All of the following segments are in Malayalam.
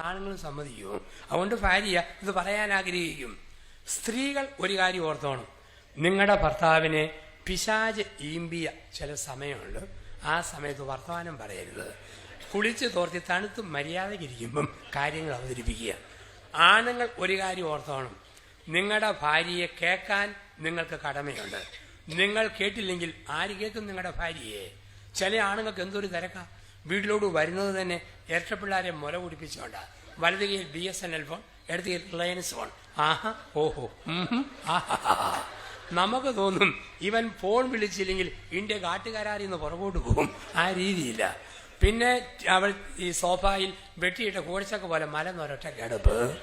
ആണുങ്ങളും സമ്മതിക്കും. അതുകൊണ്ട് ഭാര്യ ഇത് പറയാൻ ആഗ്രഹിക്കും. സ്ത്രീകൾ ഒരു കാര്യം ഓർത്തോണം. നിങ്ങളുടെ ഭർത്താവിനെ പിശാജ് ഈമ്പിയ ചില സമയമുണ്ട്. ആ സമയത്ത് വർത്തമാനം പറയരുത്. കുളിച്ച് തോർത്തി തണുത്ത് മര്യാദയ്ക്കിരിക്കുമ്പം കാര്യങ്ങൾ അവതരിപ്പിക്കുക. ആണുങ്ങൾ ഒരു കാര്യം ഓർത്തോണം. നിങ്ങളുടെ ഭാര്യയെ കേൾക്കാൻ നിങ്ങൾക്ക് കടമയുണ്ട്. നിങ്ങൾ കേട്ടില്ലെങ്കിൽ ആര് കേൾക്കും നിങ്ങളുടെ ഭാര്യയെ? ചില ആണുങ്ങൾക്ക് എന്തൊരു തിരക്കാ? വീട്ടിലോട്ട് വരുന്നത് തന്നെ ഇരട്ടപ്പിള്ളാരെ മുല കുടിപ്പിച്ചുകൊണ്ടാണ് വലത് കയ്യിൽ B S N L phone ഇടത് കയ്യിൽ റിലയൻസ് ഫോൺ ആഹാ ഓഹോ. നമുക്ക് തോന്നും ഇവൻ ഫോൺ വിളിച്ചില്ലെങ്കിൽ ഇന്ത്യ കാട്ടുകാരാരിന്ന് പുറകോട്ട് പോകും. ആ രീതിയില്ല. പിന്നെ അവൾ ഈ സോഫായിൽ വെട്ടിയിട്ട കോഴിച്ചൊക്കെ പോലെ മല നൊരൊറ്റ കിടപ്പ്.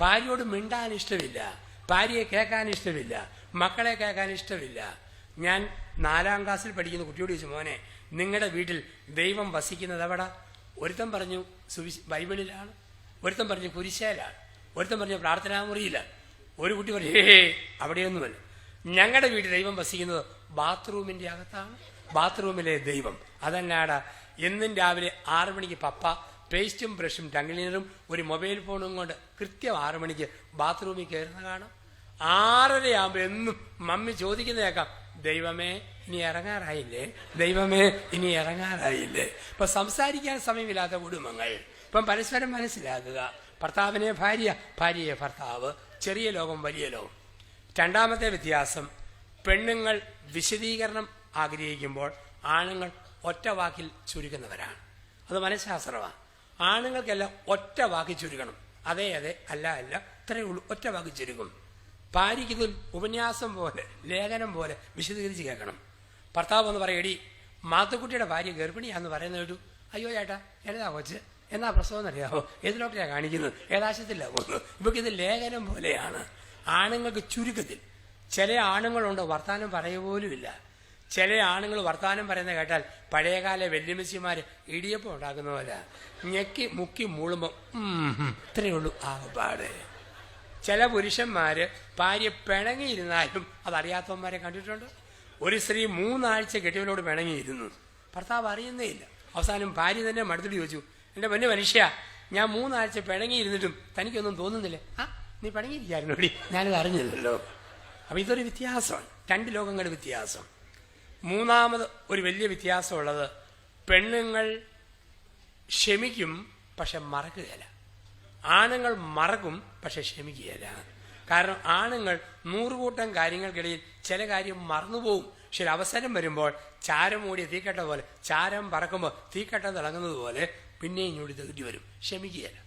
ഭാര്യയോട് മിണ്ടാൻ ഇഷ്ടമില്ല. ഭാര്യയെ കേൾക്കാൻ ഇഷ്ടമില്ല. മക്കളെ കേൾക്കാൻ ഇഷ്ടമില്ല. ഞാൻ നാലാം ക്ലാസ്സിൽ പഠിക്കുന്ന കുട്ടിയോട് ചോദിച്ചു മോനെ നിങ്ങളുടെ വീട്ടിൽ ദൈവം വസിക്കുന്നത് എവിടെ? ഒരുത്തൻ പറഞ്ഞു സുവിശ ബൈബിളിലാണ്. ഒരുത്തൻ പറഞ്ഞു കുരിശയിലാണ്. ഒരുത്തൻ പറഞ്ഞു പ്രാർത്ഥനാമുറിയിലാണ്. ഒരു കുട്ടി പറഞ്ഞു ഹേ അവിടെയൊന്നുമല്ല ഞങ്ങളുടെ വീട്ടിൽ ദൈവം വസിക്കുന്നത് ബാത്റൂമിന്റെ അകത്താണ്. ബാത്റൂമിലെ ദൈവം. അതല്ലാട എന്നും രാവിലെ ആറു മണിക്ക് പപ്പ പേസ്റ്റും ബ്രഷും ടങ്ക്ലീനറും ഒരു മൊബൈൽ ഫോണും കൊണ്ട് കൃത്യം ആറു മണിക്ക് ബാത്റൂമിൽ കയറുന്ന കാണാം. ആറരയാകുമ്പോൾ എന്നും മമ്മി ചോദിക്കുന്ന കേൾക്കാം ദൈവമേ ഇനി ഇറങ്ങാറായില്ലേ? ദൈവമേ ഇനി ഇറങ്ങാറായില്ലേ? ഇപ്പൊ സംസാരിക്കാൻ സമയമില്ലാത്ത കുടുംബങ്ങൾ. ഇപ്പം പരസ്പരം മനസ്സിലാക്കുക. ഭർത്താവിനെ ഭാര്യ ഭാര്യയെ ഭർത്താവ്. ചെറിയ ലോകം വലിയ ലോകം. രണ്ടാമത്തെ വ്യത്യാസം പെണ്ണുങ്ങൾ വിശദീകരണം ആഗ്രഹിക്കുമ്പോൾ ആണുങ്ങൾ ഒറ്റ വാക്കിൽ ചുരുക്കുന്നവരാണ് അത് മനഃശാസ്ത്രമാണ്. ആണുങ്ങൾക്കെല്ലാം ഒറ്റ വാക്കിൽ ചുരുക്കണം അതെ അതെ അല്ല അല്ല ഇത്രയേ ഉള്ളൂ. ഒറ്റ വാക്കിൽ ചുരുക്കും ഭാര്യയ്ക്ക് ഉപന്യാസം പോലെ ലേഖനം പോലെ വിശദീകരിച്ച് കേൾക്കണം. ഭർത്താവ് എന്ന് പറയടി മാത്തുക്കുട്ടിയുടെ ഭാര്യ ഗർഭിണിയാന്ന് പറയുന്ന കേട്ടു. അയ്യോ ചേട്ടാ എന്നതാ കൊച്ച്? എന്നാ പ്രസവം എന്നറിയാമോ ഏത് ഡോക്ടറാ കാണിക്കുന്നത്? ഏതാശത്തില്ല പോകുന്നത്? ഇവർക്ക് ഇത് ലേഖനം പോലെയാണ്. ആണുങ്ങൾക്ക് ചുരുക്കത്തിൽ ചില ആണുങ്ങളുണ്ട് വർത്താനം പറയുപോലുമില്ല ചില ആണുങ്ങൾ വർത്താനം പറയുന്നത് കേട്ടാൽ പഴയകാല വെല്ലുമിച്ചിമാര് ഇടിയപ്പം ഉണ്ടാക്കുന്ന പോലെ ഞെക്കി മുക്കി മൂളുമ്പം ഇത്രയേ ഉള്ളൂ ആകപ്പാട്. ചില പുരുഷന്മാര് ഭാര്യ പിണങ്ങിയിരുന്നാലും അതറിയാത്തവന്മാരെ കണ്ടിട്ടുണ്ട്. ഒരു സ്ത്രീ മൂന്നാഴ്ച കെട്ടിയവനോട് പിണങ്ങിയിരുന്നു. ഭർത്താവ് അറിയുന്നേ ഇല്ല അവസാനം ഭാര്യ തന്നെ മടുത്തിട്ട് ചോദിച്ചു എന്റെ പൊന്നു മനുഷ്യ ഞാൻ മൂന്നാഴ്ച പിണങ്ങിയിരുന്നിട്ടും തനിക്കൊന്നും തോന്നുന്നില്ല. ആ നീ പിണങ്ങിയിരിക്കായിരുന്നോടി ഞാനത് അറിഞ്ഞില്ലല്ലോ. അപ്പൊ ഇതൊരു വ്യത്യാസമാണ്. രണ്ട് ലോകങ്ങളുടെ വ്യത്യാസം. മൂന്നാമത് ഒരു വലിയ വ്യത്യാസമുള്ളത് പെണ്ണുങ്ങൾ ക്ഷമിക്കും പക്ഷെ മറക്കുകയില്ല. ആണുങ്ങൾ മറക്കും പക്ഷെ ക്ഷമിക്കുകയില്ല. കാരണം ആണുങ്ങൾ നൂറുകൂട്ടം കാര്യങ്ങൾക്കിടയിൽ ചില കാര്യം മറന്നുപോകും. പക്ഷെ അവസരം വരുമ്പോൾ ചാരം മൂടിയ തീക്കട്ട പോലെ ചാരം പറക്കുമ്പോൾ തീക്കട്ട തിളങ്ങുന്നത് പോലെ പിന്നെയും ഇങ്ങോട്ട് തെറ്റി വരും. ക്ഷമിക്കുകയില്ല.